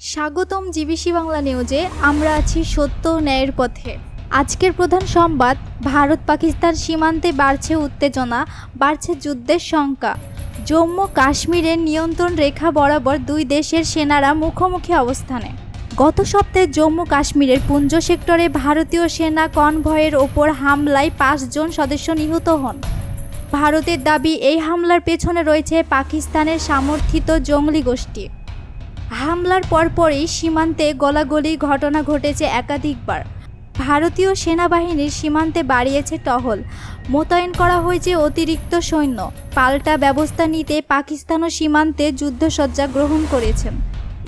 স্বাগতম জিবিসি বাংলা নিউজে, আমরা আছি সত্য ন্যায়ের পথে। আজকের প্রধান সংবাদ, ভারত পাকিস্তান সীমান্তে বাড়ছে উত্তেজনা, বাড়ছে যুদ্ধের শঙ্কা জম্মু কাশ্মীরের নিয়ন্ত্রণ রেখা বরাবর দুই দেশের সেনারা মুখোমুখি অবস্থানে। গত সপ্তাহে জম্মু কাশ্মীরের পুঞ্জ সেক্টরে ভারতীয় সেনা কনভয়ের ওপর হামলায় পাঁচজন সদস্য নিহত হন। ভারতের দাবি, এই হামলার পেছনে রয়েছে পাকিস্তানের সমর্থিত জঙ্গলি গোষ্ঠী। হামলার পরপরই সীমান্তে গলাগলির ঘটনা ঘটেছে একাধিকবার ভারতীয় সেনাবাহিনীর সীমান্তে বাড়িয়েছে টহল মোতায়েন করা হয়েছে অতিরিক্ত সৈন্য পাল্টা ব্যবস্থা নিতে পাকিস্তানও সীমান্তে যুদ্ধসজ্জা গ্রহণ করেছেন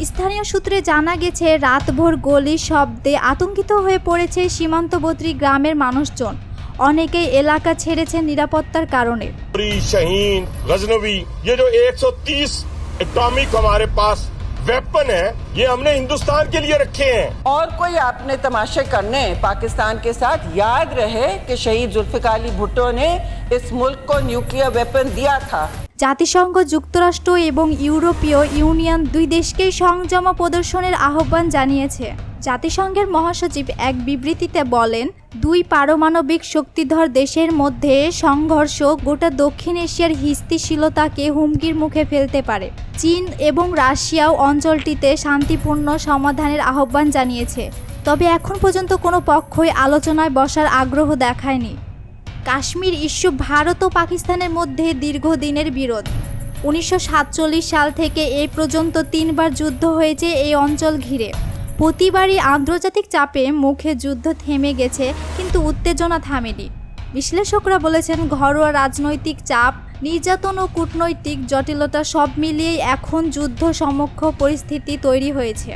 স্থানীয় সূত্রে জানা গেছে রাতভর গলির শব্দে আতঙ্কিত হয়ে পড়েছে সীমান্তবর্তী গ্রামের মানুষজন অনেকেই এলাকা ছেড়েছেন নিরাপত্তার কারণে पूरी शहीन गजनवी ये जो 130 एटॉमिक हमारे पास वेपन है ये हमने हिंदुस्तान के लिए रखे हैं और कोई आपने तमाशे करने पाकिस्तान के साथ याद रहे कि शहीद जुल्फिकार अली भुट्टो ने इस मुल्क को न्यूक्लियर वेपन दिया था জাতিসংঘ যুক্তরাষ্ট্র এবং ইউরোপীয় ইউনিয়ন দুই দেশকেই সংযম প্রদর্শনের আহ্বান জানিয়েছে জাতিসংঘের মহাসচিব এক বিবৃতিতে বলেন, দুই পারমাণবিক শক্তিধর দেশের মধ্যে সংঘর্ষ গোটা দক্ষিণ এশিয়ার হিস্তিশীলতাকে হুমকির মুখে ফেলতে পারে। চীন এবং রাশিয়াও অঞ্চলটিতে শান্তিপূর্ণ সমাধানের আহ্বান জানিয়েছে। তবে এখন পর্যন্ত কোনো পক্ষই আলোচনায় বসার আগ্রহ দেখায়নি। কাশ্মীর ইস্যু ভারত ও পাকিস্তানের মধ্যে দীর্ঘদিনের বিরোধ। উনিশশো সাতচল্লিশ সাল থেকে এ পর্যন্ত তিনবার যুদ্ধ হয়েছে এই অঞ্চল ঘিরে। প্রতিবারই আন্তর্জাতিক চাপে মুখে যুদ্ধ থেমে গেছে, কিন্তু উত্তেজনা থামেনি। বিশ্লেষকরা বলেছেন, ঘরোয়া রাজনৈতিক চাপ, নির্যাতন ও কূটনৈতিক জটিলতা সব মিলিয়েই এখন যুদ্ধ সমক্ষ পরিস্থিতি তৈরি হয়েছে।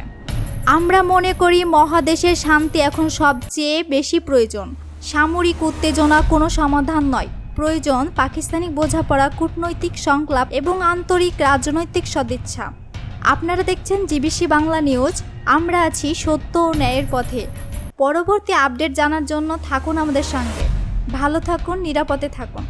আমরা মনে করি, মহাদেশের শান্তি এখন সবচেয়ে বেশি প্রয়োজন। সামরিক উত্তেজনা কোনো সমাধান নয়। প্রয়োজন পাকিস্তানি বোঝাপড়া, কূটনৈতিক সংলাপ এবং আন্তরিক রাজনৈতিক সদিচ্ছা। আপনারা দেখছেন জিবিসি বাংলা নিউজ। আমরা আছি সত্য ও ন্যায়ের পথে। পরবর্তী আপডেট জানার জন্য থাকুন আমাদের সঙ্গে। ভালো থাকুন, নিরাপদে থাকুন।